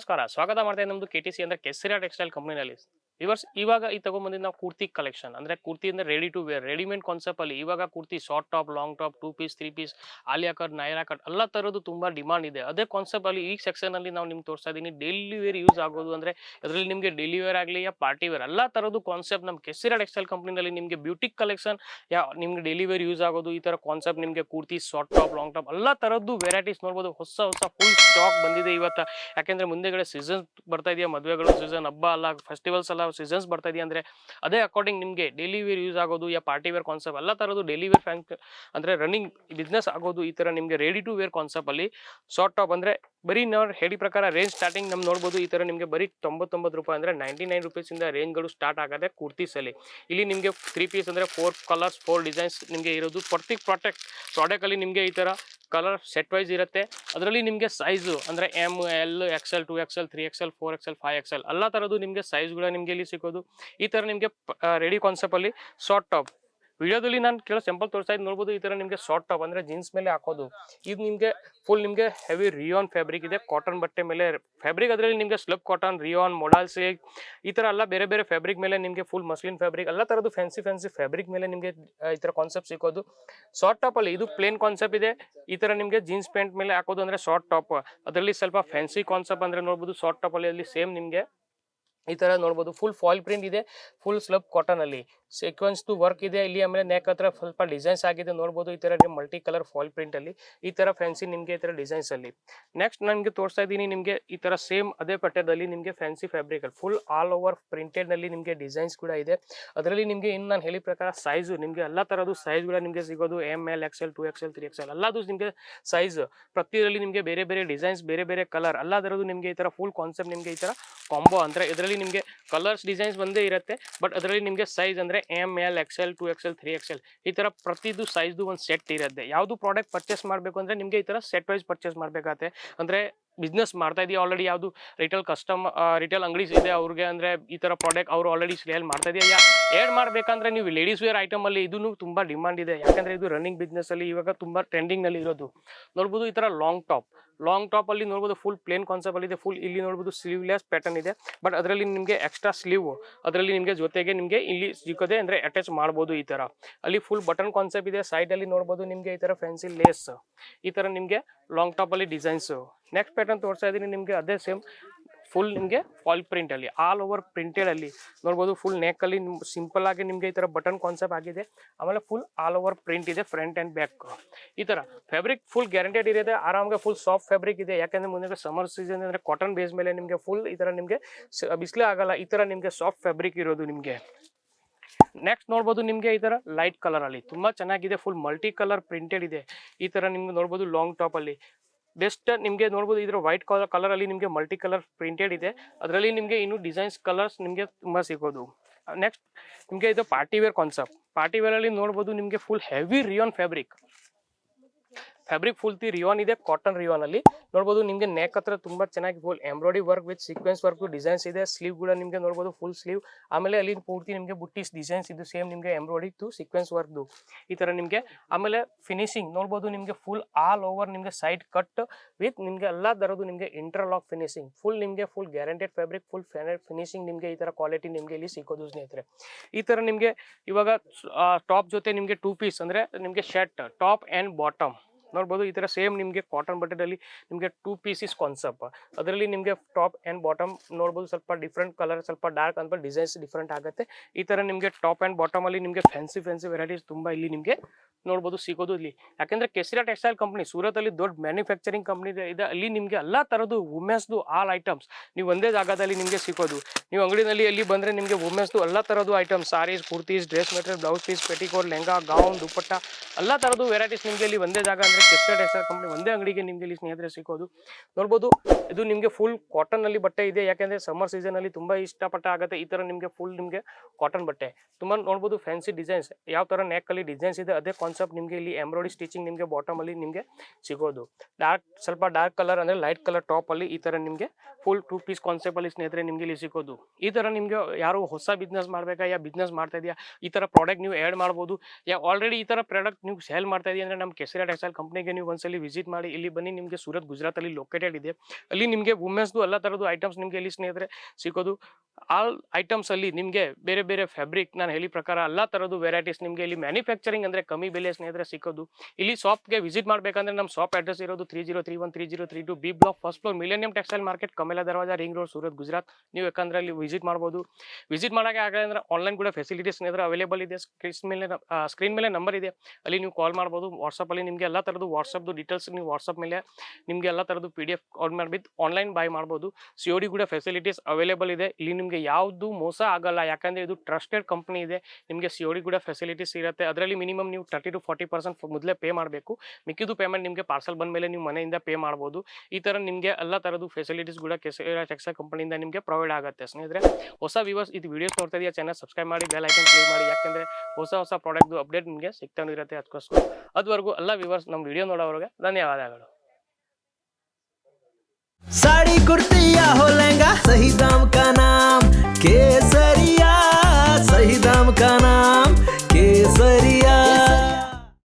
ಸ್ವಾಗತ ಮಾಡ್ತಾ ನಮ್ದು ಕೆ ಟಿ ಸಿ ಅಂದ್ರೆ ಕೆಸರಿಯಾ ಟೆಕ್ಸ್ಟೈಲ್ ಕಂಪ್ನಿನಲ್ಲಿ ಇವರ್ಸ್ ಇವಾಗ ಈ ತಗೊಂಡ್ಬಂದಿದ್ದು ನಾವು ಕುರ್ತಿ ಕಲೆಕ್ಷನ್ ಅಂದ್ರೆ ಕುರ್ತಿ ಅಂದ್ರೆ ready to wear readymade concept ಅಲ್ಲಿ ಇವಾಗ kurti short top long top two piece three piece Alia cut Naira cut ಎಲ್ಲ ತರದ್ದು ತುಂಬಾ ಡಿಮಾಂಡ್ ಇದೆ. ಅದೇ ಕಾನ್ಸೆಪ್ಟ್ ಅಲ್ಲಿ ಈ ಸೆಕ್ಷನ್ ಅಲ್ಲಿ ನಾವು ನಿಮ್ಗೆ ತೋರಿಸ್ತಾ ಇದೀನಿ ಡೈಲಿ ವೇರ್ ಯೂಸ್ ಆಗೋದು ಅಂದ್ರೆ ಅದರಲ್ಲಿ ನಿಮಗೆ ಡೈಲಿ ವೇರ್ ಆಗಲಿ, ಯಾ ಪಾರ್ಟಿ ವೇರ್ ಎಲ್ಲ ತರದ್ದು ಕಾನ್ಸೆಪ್ಟ್ ನಮ್ಮ ಕೆಸಿರಾ ಟೆಕ್ಸ್ಟೈಲ್ ಕಂಪ್ನಿನಲ್ಲಿ ನಿಮಗೆ ಬ್ಯೂಟಿ ಕಲೆಕ್ಷನ್ ಯಾ ನಿಮ್ಗೆ ಡೈಲಿ ವೇರ್ ಯೂಸ್ ಆಗೋದು, ಈ ತರ ಕಾನ್ಸೆಪ್ಟ್ ನಿಮಗೆ kurti short top long top ಎಲ್ಲ ತರದ್ದು ವೆರೈಟೀಸ್ ನೋಡ್ಬೋದು. ಹೊಸ ಹೊಸ ಫುಲ್ ಸ್ಟಾಕ್ ಬಂದಿದೆ ಇವತ್ತು. ಯಾಕೆಂದ್ರೆ ಮುಂದೆಗಡೆ ಸೀಸನ್ ಬರ್ತಾ ಇದೆಯಾ? ಮದುವೆಗಳು ಸೀಸನ್ ಹಬ್ಬ ಅಲ್ಲ ಫೆಸ್ಟಿವಲ್ಸ್ ಅಲ್ಲ ಸೀಸನ್ಸ್ ಬರ್ತಾ ಇದೆಯಾ ಅಂದ್ರೆ ಅದೇ ಅಕಾರ್ಡಿಂಗ್ ನಿಮಗೆ ಡೈಲಿ ವೇರ್ ಯೂಸ್ ಆಗೋದು, ಯಾ ಪಾರ್ಟಿ ವೇರ್ ಕಾನ್ಸೆಪ್ಟ್ ಎಲ್ಲ ಥರದ್ದು ಡೈಲಿ ವೇರ್ ಫ್ಯಾಂಕ್ ಅಂದ್ರೆ ರನ್ನಿಂಗ್ ಬಿಸ್ನೆಸ್ ಆಗೋದು ಈ ತರ ನಿಮಗೆ ರೆಡಿ ಟು ವೇರ್ ಕಾನ್ಸೆಪ್ಟ್ ಅಲ್ಲಿ ಶಾರ್ಟ್ ಟಾಪ್ ಅಂದ್ರೆ ಬರೀ ನಾವು ಹೇಳಿ ಪ್ರಕಾರ ರೇಂಜ್ ಸ್ಟಾರ್ಟಿಂಗ್ ನಮ್ ನೋಡ್ಬೋದು, ಈ ತರ ನಿಮಗೆ ಬರೀ ತೊಂಬತ್ತೊಂಬತ್ತು ರೂಪಾಯಿ ಅಂದ್ರೆ ನೈಂಟಿ ನೈನ್ ರುಪೀಸಿಂದ ರೇಂಜ್ಗಳು ಸ್ಟಾರ್ಟ್ ಆಗೋದೇ ಕುರ್ತೀಸಲ್ಲಿ ಇಲ್ಲಿ ನಿಮಗೆ ತ್ರೀ ಪೀಸ್ ಅಂದ್ರೆ ಫೋರ್ ಕಲರ್ಸ್ ಫೋರ್ ಡಿಸೈನ್ಸ್ ನಿಮಗೆ ಇರೋದು. ಪ್ರತಿ ಪ್ರಾಡಕ್ಟ್ ಪ್ರಾಡಕ್ಟಲ್ಲಿ ನಿಮಗೆ ಈ ತರ ಕಲರ್ ಸೆಟ್ ವೈಸ್ ಇರುತ್ತೆ. ಅದರಲ್ಲಿ ನಿಮಗೆ ಸೈಜು ಅಂದರೆ M L XL two XL three XL four XL five XL ಎಲ್ಲ ಥರದ್ದು ನಿಮಗೆ ಸೈಜ್ಗಳು ನಿಮಗೆ ಇಲ್ಲಿ ಸಿಗೋದು? ಈ ತರ ನಿಮಗೆ ರೆಡಿ ಕಾನ್ಸೆಪ್ಟಲ್ಲಿ ಶಾರ್ಟ್ ಟಾಪ್ ವಿಡಿಯೋದಲ್ಲಿ ನಾನು ಕೆಲವು ಸಿಂಪಲ್ ತೋರಿಸ್ತಾ ಇದ್ದು ನೋಡ್ಬೋದು, ಈ ಥರ ನಿಮಗೆ ಶಾರ್ಟ್ ಟಾಪ್ ಅಂದರೆ ಜೀನ್ಸ್ ಮೇಲೆ ಹಾಕೋದು. ಇದು ನಿಮಗೆ ಫುಲ್ ನಿಮಗೆ ಹೆವಿ ರಿಯಾನ್ ಫ್ಯಾಬ್ರಿಕ್ ಇದೆ ಕಾಟನ್ ಬಟ್ಟೆ ಮೇಲೆ. ಫ್ಯಾಬ್ರಿಕ್ ಅದರಲ್ಲಿ ನಿಮಗೆ slub cotton rayon modal silk ಈ ಥರ ಎಲ್ಲ ಬೇರೆ ಬೇರೆ ಫ್ಯಾಬ್ರಿಕ್ ಮೇಲೆ ನಿಮಗೆ ಫುಲ್ ಮಸ್ಲಿನ್ ಫ್ಯಾಬ್ರಿಕ್ ಎಲ್ಲ ಥರದ್ದು ಫ್ಯಾನ್ಸಿ ಫ್ಯಾನ್ಸಿ ಫ್ಯಾಬ್ರಿಕ್ ಮೇಲೆ ನಿಮಗೆ ಈ ಥರ ಕಾನ್ಸೆಪ್ಟ್ ಸಿಗೋದು ಶಾರ್ಟ್ ಟಾಪಲ್ಲಿ ಇದು ಪ್ಲೇನ್ ಕಾನ್ಸೆಪ್ಟ್ ಇದೆ, ಈ ಥರ ನಿಮಗೆ ಜೀನ್ಸ್ ಪ್ಯಾಂಟ್ ಮೇಲೆ ಹಾಕೋದು ಅಂದರೆ ಶಾರ್ಟ್ ಟಾಪ್ ಅದರಲ್ಲಿ ಸ್ವಲ್ಪ ಫ್ಯಾನ್ಸಿ ಕಾನ್ಸೆಪ್ಟ್ ಅಂದರೆ ನೋಡ್ಬೋದು ಶಾರ್ಟ್ ಟಾಪ್ ಅಲ್ಲಿ ಅಲ್ಲಿ ಸೇಮ್ ನಿಮಗೆ. ಈ ತರ ನೋಡ್ಬೋದು. ಫುಲ್ ಫಾಯಿಲ್ ಪ್ರಿಂಟ್ ಇದೆ. ಫುಲ್ ಸ್ಲಬ್ ಕಾಟನ್ ಅಲ್ಲಿ. ಸೀಕ್ವೆನ್ಸ್ ವರ್ಕ್ ಇದೆ. ಇಲ್ಲಿ ಆಮೇಲೆ ನೆಕ್ ಹತ್ರ ಸ್ವಲ್ಪ ಡಿಸೈನ್ಸ್ ಆಗಿದೆ. ನೋಡ್ಬೋದು ಈ ತರ ಮಲ್ಟಿ ಕಲರ್ ಫಾಯಿಲ್ ಪ್ರಿಂಟ್ ಅಲ್ಲಿ. ಈ ತರ ಫ್ಯಾನ್ಸಿ ನಿಮಗೆ ಈ ತರ ಡಿಸೈನ್ಸ್ ಅಲ್ಲಿ. ನೆಕ್ಸ್ಟ್ ನನಗೆ ತೋರಿಸ್ತಾ ಇದ್ದೀನಿ ನಿಮಗೆ ಈ ತರ ಸೇಮ್ ಅದೇ ಪಠ್ಯದಲ್ಲಿ ನಿಮಗೆ ಫ್ಯಾನ್ಸಿ ಫ್ಯಾಬ್ರಿಕ್ ಅಲ್ಲಿ. ಫುಲ್ ಆಲ್ ಓವರ್ ಪ್ರಿಂಟೆಡ್ನಲ್ಲಿ ನಿಮಗೆ ಡಿಸೈನ್ಸ್ ಕೂಡ ಇದೆ. ಅದರಲ್ಲಿ ನಿಮಗೆ ಇನ್ನು ನಾನು ಹೇಳಿ ಪ್ರಕಾರ ಸೈಜು ನಿಮಗೆ ಎಲ್ಲ ತರದ್ದು ಕೂಡ ನಿಮಗೆ ಸಿಗೋದು. M L X XL two L three X L ಎಲ್ಲದೂ ನಿಮಗೆ ಸೈಜ್ ಪ್ರತಿಯಲ್ಲಿ ನಿಮಗೆ ಬೇರೆ ಬೇರೆ ಡಿಸೈನ್ಸ್ ಬೇರೆ ಬೇರೆ ಕಲರ್ ಎಲ್ಲದರದ್ದು ನಿಮಗೆ ಈ ತರ ಫುಲ್ ಕಾನ್ಸೆಪ್ಟ್ ನಿಮಗೆ ಈ ತರ ಕಾಂಬೋ ಅಂದ್ರೆ ಇದರಲ್ಲಿ ನಿಮಗೆ ಕಲರ್ಸ್ ಡಿಸೈನ್ಸ್ ಬಂದೇ ಇರುತ್ತೆ ಬಟ್ ಅದರಲ್ಲಿ ನಿಮಗೆ ಸೈಜ್ ಅಂದರೆ M L X XL two XL three L ಈ ಥರ ಪ್ರತಿದು ಸೈಜ್ದು ಒಂದು ಸೆಟ್ ಇರುತ್ತೆ. ಯಾವುದು ಪ್ರಾಡಕ್ಟ್ ಪರ್ಚೇಸ್ ಮಾಡಬೇಕು ಅಂದರೆ ನಿಮಗೆ ಈ ಥರ ಸೆಟ್ ವೈಸ್ ಪರ್ಚೇಸ್ ಮಾಡಬೇಕಾಗತ್ತೆ. ಅಂದ್ರೆ ಬಿಸ್ನೆಸ್ ಮಾಡ್ತಾ ಇದೆಯಾ ಆಲ್ರೆಡಿ ಯಾವುದು ರಿಟೇಲ್ ಕಸ್ಟಮ್ ರಿಟೇಲ್ ಅಂಗಡೀಸ್ ಇದೆ ಅವ್ರಿಗೆ ಅಂದರೆ ಈ ಥರ ಪ್ರಾಡಕ್ಟ್ ಅವರು ಆಲ್ರೆಡಿ ಸೇಲ್ ಮಾಡ್ತಾ ಇದೆಯಾ? ಏಡ್ ಮಾಡಬೇಕಂದ್ರೆ ನೀವು ಲೇಡೀಸ್ ವೇರ್ ಐಟಮಲ್ಲಿ ಇದೂ ತುಂಬಾ ಡಿಮಾಂಡ್ ಇದೆ. ಯಾಕಂದ್ರೆ ಇದು ರನ್ನಿಂಗ್ ಬಿಸ್ನೆಸ್ಸಲ್ಲಿ ಇವಾಗ ತುಂಬ ಟ್ರೆಂಡಿಂಗ್ನಲ್ಲಿ ಇರೋದು. ನೋಡ್ಬೋದು ಈ ಥರ ಲಾಂಗ್ ಟಾಪ್ ಲಾಂಗ್ ಟಾಪ್ ಅಲ್ಲಿ ನೋಡ್ಬೋದು ಫುಲ್ ಪ್ಲೇನ್ ಕಾನ್ಸೆಪ್ಟ್ ಇದೆ. ಫುಲ್ ಇಲ್ಲಿ ನೋಡ್ಬೋದು ಸ್ಲೀವ್ಲೆಸ್ ಪ್ಯಾಟರ್ನ್ ಇದೆ. ಬಟ್ ಅದರಲ್ಲಿ ನಿಮಗೆ ಎಕ್ಸ್ಟ್ರಾ ಸ್ಲೀವ್ ಅದರಲ್ಲಿ ನಿಮಗೆ ಜೊತೆಗೆ ನಿಮಗೆ ಇಲ್ಲಿ ಸಿಕ್ಕೋದೆ ಅಂದರೆ ಅಟ್ಯಾಚ್ ಮಾಡ್ಬೋದು ಈ ಥರ ಅಲ್ಲಿ ಫುಲ್ ಬಟನ್ ಕಾನ್ಸೆಪ್ಟ್ ಇದೆ. ಸೈಡಲ್ಲಿ ನೋಡ್ಬೋದು ನಿಮಗೆ ಈ ಥರ ಫ್ಯಾನ್ಸಿ ಲೇಸ್ ಈ ಥರ ನಿಮಗೆ ಲಾಂಗ್ ಟಾಪಲ್ಲಿ ಡಿಸೈನ್ಸ್ ನೆಕ್ಸ್ಟ್ ಪ್ಯಾಟರ್ನ್ ತೋರಿಸ್ತಾ ಇದ್ದೀನಿ, ನಿಮಗೆ ಅದೇ ಸೇಮ್ ಫುಲ್ ನಿಮಗೆ ಫಾಲ್ ಪ್ರಿಂಟ್ ಅಲ್ಲಿ ಆಲ್ ಓವರ್ ಪ್ರಿಂಟೆಡ್ ಅಲ್ಲಿ ನೋಡ್ಬೋದು ಫುಲ್ ನೆಕ್ ಅಲ್ಲಿ ಸಿಂಪಲ್ ಆಗಿ ನಿಮಗೆ ಈ ತರ ಬಟನ್ ಕಾನ್ಸೆಪ್ಟ್ ಆಗಿದೆ. ಆಮೇಲೆ ಫುಲ್ ಆಲ್ ಓವರ್ ಪ್ರಿಂಟ್ ಇದೆ ಫ್ರಂಟ್ ಅಂಡ್ ಬ್ಯಾಕ್ ಈ ತರ ಫ್ಯಾಬ್ರಿಕ್ ಫುಲ್ ಗ್ಯಾರಂಟೆಡ್ ಇದೆ, ಆರಾಮಾಗಿ ಫುಲ್ ಸಾಫ್ಟ್ ಫ್ಯಾಬ್ರಿಕ್ ಇದೆ. ಯಾಕಂದ್ರೆ ಮುಂದೆ ಸಮರ್ ಸೀಸನ್ ಅಂದ್ರೆ ಕಾಟನ್ ಬೇಸ್ ಮೇಲೆ ನಿಮಗೆ ಫುಲ್ ಈ ತರ ನಿಮಗೆ ಬಿಸಿಲೇ ಆಗಲ್ಲ, ಈ ತರ ನಿಮಗೆ ಸಾಫ್ಟ್ ಫ್ಯಾಬ್ರಿಕ್ ಇರೋದು ನಿಮಗೆ. ನೆಕ್ಸ್ಟ್ ನೋಡ್ಬೋದು ನಿಮಗೆ ಈ ಥರ ಲೈಟ್ ಕಲರಲ್ಲಿ ತುಂಬ ಚೆನ್ನಾಗಿದೆ ಫುಲ್ ಮಲ್ಟಿ ಕಲರ್ ಪ್ರಿಂಟೆಡ್ ಇದೆ. ಈ ಥರ ನಿಮ್ಗೆ ನೋಡ್ಬೋದು ಲಾಂಗ್ ಟಾಪಲ್ಲಿ ಬೆಸ್ಟ್ ನಿಮಗೆ ನೋಡ್ಬೋದು, ಇದ್ರ ವೈಟ್ ಕಲರ್ ಕಲರ್ ಅಲ್ಲಿ ನಿಮಗೆ ಮಲ್ಟಿ ಕಲರ್ ಪ್ರಿಂಟೆಡ್ ಇದೆ. ಅದರಲ್ಲಿ ನಿಮಗೆ ಇನ್ನು ಡಿಸೈನ್ಸ್ ಕಲರ್ಸ್ ನಿಮಗೆ ತುಂಬ ಸಿಗೋದು. ನೆಕ್ಸ್ಟ್ ನಿಮಗೆ ಇದು ಪಾರ್ಟಿ ವೇರ್ ಕಾನ್ಸೆಪ್ಟ್ ಪಾರ್ಟಿ ವೇರಲ್ಲಿ ನೋಡ್ಬೋದು, ನಿಮಗೆ full heavy rayon fabric fabric full ತಿ ರಿಯಾನ್ ಇದೆ ಕಾಟನ್ ರಿಯಾನ್ ಅಲ್ಲಿ. ನೋಡ್ಬೋದು ನಿಮಗೆ ನೆಕ್ ಹತ್ರ ತುಂಬಾ ಚೆನ್ನಾಗಿ full embroidery work with sequence work designs ಇದೆ. ಸ್ಲೀವ್ ಕೂಡ ನಿಮಗೆ ನೋಡಬಹುದು ಫುಲ್ ಸ್ಲೀವ್ ಆಮೇಲೆ ಅಲ್ಲಿ ಪೂರ್ತಿ ನಿಮಗೆ ಬುಟ್ಟಿಸ್ ಡಿಸೈನ್ಸ್ ಇದು ಸೇಮ್ ನಿಮಗೆ ಎಂಬ್ರಾಯ್ಡಿ ಟು ಸೀಕ್ವೆನ್ಸ್ ವರ್ಕ್ದು ಈ ತರ ನಿಮಗೆ ಆಮೇಲೆ ಫಿನಿಶಿಂಗ್ ನೋಡಬಹುದು ನಿಮಗೆ ಫುಲ್ ಆಲ್ ಓವರ್ ನಿಮಗೆ ಸೈಡ್ ಕಟ್ ವಿತ್ ನಿಮಗೆ ಎಲ್ಲ ತರದ್ದು ನಿಮಗೆ ಇಂಟರ್ಲಾಕ್ ಫಿನಿಶಿಂಗ್ ಫುಲ್ ನಿಮಗೆ full guaranteed fabric full finishing ನಿಮಗೆ ಈ ತರ ಕ್ವಾಲಿಟಿ ನಿಮಗೆ ಇಲ್ಲಿ ಸಿಕ್ಕೋದು ಸ್ನೇಹಿತರೆ. ಈ ತರ ನಿಮಗೆ ಇವಾಗ ಟಾಪ್ ಜೊತೆ ನಿಮಗೆ ಟೂ ಪೀಸ್ ಅಂದ್ರೆ ನಿಮಗೆ ಶರ್ಟ್ ಟಾಪ್ ಆ್ಯಂಡ್ ಬಾಟಮ್ ನೋಡ್ಬೋದು ಈ ಥರ ಸೇಮ್ ನಿಮಗೆ ಕಾಟನ್ ಬಟ್ಟೆದಲ್ಲಿ ನಿಮಗೆ ಟೂ ಪೀಸಸ್ ಕಾನ್ಸೆಪ್ಟ್ ಅದರಲ್ಲಿ ನಿಮಗೆ ಟಾಪ್ ಆ್ಯಂಡ್ ಬಾಟಮ್ ನೋಡ್ಬೋದು ಸ್ವಲ್ಪ ಡಿಫ್ರೆಂಟ್ ಕಲರ್ ಸ್ವಲ್ಪ ಡಾರ್ಕ್ ಅಂತ ಡಿಸೈನ್ಸ್ ಡಿಫ್ರೆಂಟ್ ಆಗುತ್ತೆ. ಈ ಥರ ನಿಮಗೆ ಟಾಪ್ ಆ್ಯಂಡ್ ಬಾಟಮಲ್ಲಿ ನಿಮಗೆ ಫ್ಯಾನ್ಸಿ ಫ್ಯಾನ್ಸಿ ವೆರೈಟೀಸ್ ತುಂಬ ಇಲ್ಲಿ ನಿಮಗೆ ನೋಡ್ಬೋದು ಸಿಗೋದು ಇಲ್ಲಿ. ಯಾಕೆಂದ್ರೆ ಕೆಸಿರಾ ಟೆಕ್ಸ್ಟೈಲ್ ಕಂಪ್ನಿ, ಸೂರತಲ್ಲಿ ದೊಡ್ಡ ಮ್ಯಾನುಫ್ಯಾಕ್ಚರಿಂಗ್ ಕಂಪ್ನಿ ಇದೆ. ಅಲ್ಲಿ ನಿಮಗೆ ಎಲ್ಲ ಥರದ್ದು ವುಮೆನ್ಸ್ದು ಆಲ್ ಐಟಮ್ಸ್. ನೀವು ಒಂದೇ ಜಾಗದಲ್ಲಿ ನಿಮಗೆ ಸಿಗೋದು. ನೀವು ಅಂಗಡಿನಲ್ಲಿ ಅಲ್ಲಿ ಬಂದರೆ ನಿಮಗೆ ವುಮೆನ್ಸ್ದು ಎಲ್ಲ ಥರದ್ದು items. Saris, kurtis, dress material, blouse piece, petticoat, lehenga, gown dupatta ಎಲ್ಲ ಥರದ್ದು ವೆರೈಟೀಸ್ ನಿಮಗೆ ಇಲ್ಲಿ ಒಂದೇ ಜಾಗ ಅಂದರೆ ಕೆಸಿರಾ ಟೆಕ್ಸ್ಟೈಲ್ ಕಂಪ್ನಿ ಒಂದೇ ಅಂಗಡಿಗೆ ನಿಮಗೆ ಇಲ್ಲಿ ಸ್ನೇಹಿತರೆ ಸಿಗೋದು. ನೋಡ್ಬೋದು ಇದು ನಿಮಗೆ ಫುಲ್ ಕಾಟನ್ ಅಲ್ಲಿ ಬಟ್ಟೆ ಇದೆ. ಯಾಕೆಂದರೆ ಸಮ್ಮರ್ ಸೀಸನ್ ಅಲ್ಲಿ ತುಂಬಾ ಇಷ್ಟಪಟ್ಟ ಆಗುತ್ತೆ. ಈ ಥರ ನಿಮಗೆ ಫುಲ್ ನಿಮಗೆ ಕಾಟನ್ ಬಟ್ಟೆ. ತುಂಬ ನೋಡ್ಬೋದು ಫ್ಯಾನ್ಸಿ ಡಿಸೈನ್ಸ್ ಯಾವ ಥರ ನೆಕ್ಕಲ್ಲಿ ಡಿಸೈನ್ಸ್ ಇದೆ, ಅದೇ ಕಾನ್ಸೆಪ್ಟ್ ಕಾನ್ಸೆಪ್ಟ್ ನಿಮಗೆ ಇಲ್ಲಿ ಎಂಬ್ರಾಯ್ಡಿ ಸ್ಟಿಚಿಂಗ್ ನಿಮಗೆ ಬಾಟಮಲ್ಲಿ ನಿಮಗೆ ಸಿಗೋದು. ಡಾರ್ಕ್ ಸ್ವಲ್ಪ ಡಾರ್ಕ್ ಕಲರ್ ಅಂದರೆ ಲೈಟ್ ಕಲರ್ ಟಾಪ್ ಅಲ್ಲಿ ಈ ಥರ ನಿಮಗೆ ಫುಲ್ ಟೂ ಪೀಸ್ ಕಾನ್ಸೆಪ್ಟಲ್ಲಿ ಸ್ನೇಹಿತರೆ ನಿಮಗೆ ಇಲ್ಲಿ ಸಿಗೋದು. ಈ ಥರ ನಿಮಗೆ ಯಾರು ಹೊಸ ಬಿಸ್ನೆಸ್ ಮಾಡಬೇಕಾ, ಯಾ ಬಿಸ್ನೆಸ್ ಮಾಡ್ತಾ ಇದೆಯಾ, ಈ ಥರ ಪ್ರಾಡಕ್ಟ್ ನೀವು ಆ್ಯಡ್ ಮಾಡ್ಬೋದು. ಯಾ ಆಲ್ರೆಡಿ ಈ ಥರ ಪ್ರಾಡಕ್ಟ್ ನೀವು ಸೇಲ್ ಮಾಡ್ತಾ ಇದೀಯ ಅಂದರೆ ನಮ್ಮ ಕೆಸರಾ ಟೆಕ್ಸ್ಟೈಲ್ ಕಂಪ್ನಿಗೆ ನೀವು ಒಂದ್ಸಲಿ ವಿಸಿಟ್ ಮಾಡಿ, ಇಲ್ಲಿ ಬನ್ನಿ ನಿಮಗೆ ಸೂರತ್ ಗುಜರಾತ್ ಅಲ್ಲಿ ಲೊಕೇಟೆಡ್ ಇದೆ. ಅಲ್ಲಿ ನಿಮಗೆ ವುಮೆನ್ಸ್ದು ಎಲ್ಲ ಥರದ್ದು ಐಟಮ್ಸ್ ನಿಮಗೆ ಇಲ್ಲಿ ಸ್ನೇಹಿತರೆ ಸಿಗೋದು. ಆಲ್ ಐಟಮ್ಸ್ ಅಲ್ಲಿ ನಿಮಗೆ ಬೇರೆ ಬೇರೆ ಫ್ಯಾಬ್ರಿಕ್ ನಾನು ಹೇಳಿ ಪ್ರಕಾರ ಎಲ್ಲ ಥರದ್ದು ವೆರೈಟೀಸ್ ನಿಮಗೆ ಇಲ್ಲಿ ಮ್ಯಾನುಫ್ಯಾಕ್ಚರಿಂಗ್ ಅಂದರೆ ಕಮ್ಮಿ ಬೆಲೆ ಸ್ನೇಹಿತರೆ ಸಿಕ್ಕೋದು. ಇಲ್ಲಿ ಶಾಪ್ಗೆ ವಿಸಿಟ್ ಮಾಡಬೇಕಂದ್ರೆ ನಮ್ಮ ಶಾಪ್ ಅಡ್ರೆಸ್ ಇರೋದು three zero three one three zero three two B block first floor millennium textile market Kamela Darwaja ring road Surat Gujarat ನೀವು ಯಾಕಂದ್ರೆ ಅಲ್ಲಿ ವಿಸಿಟ್ ಮಾಡ್ಬೋದು. ವಿಸಿಟ್ ಮಾಡೋಕೆ ಆಗಲ್ಲ ಅಂದ್ರೆ ಆನ್ಲೈನ್ ಕೂಡ ಫೆಸಿಲಿಟೀಸ್ ಸ್ನೇಹಿತರೆ ಅವೈಲೇಬಲ್ ಇದೆ. ಸ್ಕ್ರೀನ್ ಮೇಲೆ ಸ್ಕ್ರೀನ್ ಮೇಲೆ ನಂಬರ್ ಇದೆ. ಅಲ್ಲಿ ನೀವು ಕಾಲ್ ಮಾಡ್ಬೋದು. ವಾಟ್ಸಪ್ಪಲ್ಲಿ ನಿಮಗೆ ಎಲ್ಲ ಥರದ್ದು ವಾಟ್ಸಪ್ದು ಡೀಟೇಲ್ಸ್ ನೀವು ವಾಟ್ಸಪ್ ಮೇಲೆ, ನಿಮಗೆ ಎಲ್ಲ ಥರದ್ದು ಪಿ ಡಿ ಎಫ್ ಕಾಲ್ ಮಾಡಿಬಿಟ್ಟು ಆನ್ಲೈನ್ ಬೈ ಮಾಡ್ಬೋದು. ಸಿ ಓ ಡಿ ಕೂಡ ಫೆಸಿಲಿಟೀಸ್ ಅವೈಲೇಬಲ್ ಇದೆ. ಇಲ್ಲಿ ನಿಮಗೆ ಯಾವುದು ಮೋಸ ಆಗಲ್ಲ. ಯಾಕಂದರೆ ಇದು ಟ್ರಸ್ಟೆಡ್ ಕಂಪ್ನಿ ಇದೆ. ನಿಮಗೆ ಸಿ ಒ ಡಿ ಕೂಡ ಫೆಸಿಲಿಟೀಸ್ ಇರುತ್ತೆ. ಅದರಲ್ಲಿ ಮಿನಿಮಮ್ ನೀವು ತರ್ಟಿ ಟು ಫಾರ್ಟಿ ಪರ್ಸೆಂಟ್ ಮೊದಲೇ ಪೇ ಮಾಡಬೇಕು ಮಿಕ್ಕಿದ್ದು ಪೇಮೆಂಟ್ ನಿಮಗೆ ಪಾರ್ಸಲ್ ಬಂದ ಮೇಲೆ ನೀವು ಮನೆಯಿಂದ ಪೇ ಮಾಡ್ಬೋದು ಈ ಥರ ನಿಮಗೆ ಎಲ್ಲ ಥರದ್ದು ಫೆಸಿಲಿಟೀಸ್ ಕೂಡ ಕೆಸರಾ ಟೆಕ್ಸ್ಟೈಲ್ ಕಂಪನಿಯಿಂದ ನಿಮಗೆ ಪ್ರೊವೈಡ್ ಆಗುತ್ತೆ ಸ್ನೇಹಿತರೆ ಹೊಸ ವ್ಯೂವರ್ಸ್ ಇದು ವಿಡಿಯೋಸ್ ನೋಡ್ತಾ ಇದೆಯಾ ಚಾನಲ್ ಸಬ್ಸ್ಕ್ರೈಬ್ ಮಾಡಿ ಬೆಲ್ ಐಕನ್ ಕ್ಲಿಕ್ ಮಾಡಿ ಯಾಕಂದರೆ ಹೊಸ ಹೊಸ ಪ್ರಾಡಕ್ಟ್ದು ಅಪ್ಡೇಟ್ ನಿಮಗೆ ಸಿಗ್ತಾನೆ ಇರುತ್ತೆ ಅದಕ್ಕೋಸ್ಕರ ಅದುವರೆಗೂ ಎಲ್ಲ ವ್ಯೂವರ್ಸ್ ನಮ್ಮ ವಿಡಿಯೋ ನೋಡೋವ್ರಿಗೆ ಧನ್ಯವಾದಗಳು साड़ी कुर्ती या हो लहंगा सही दाम का नाम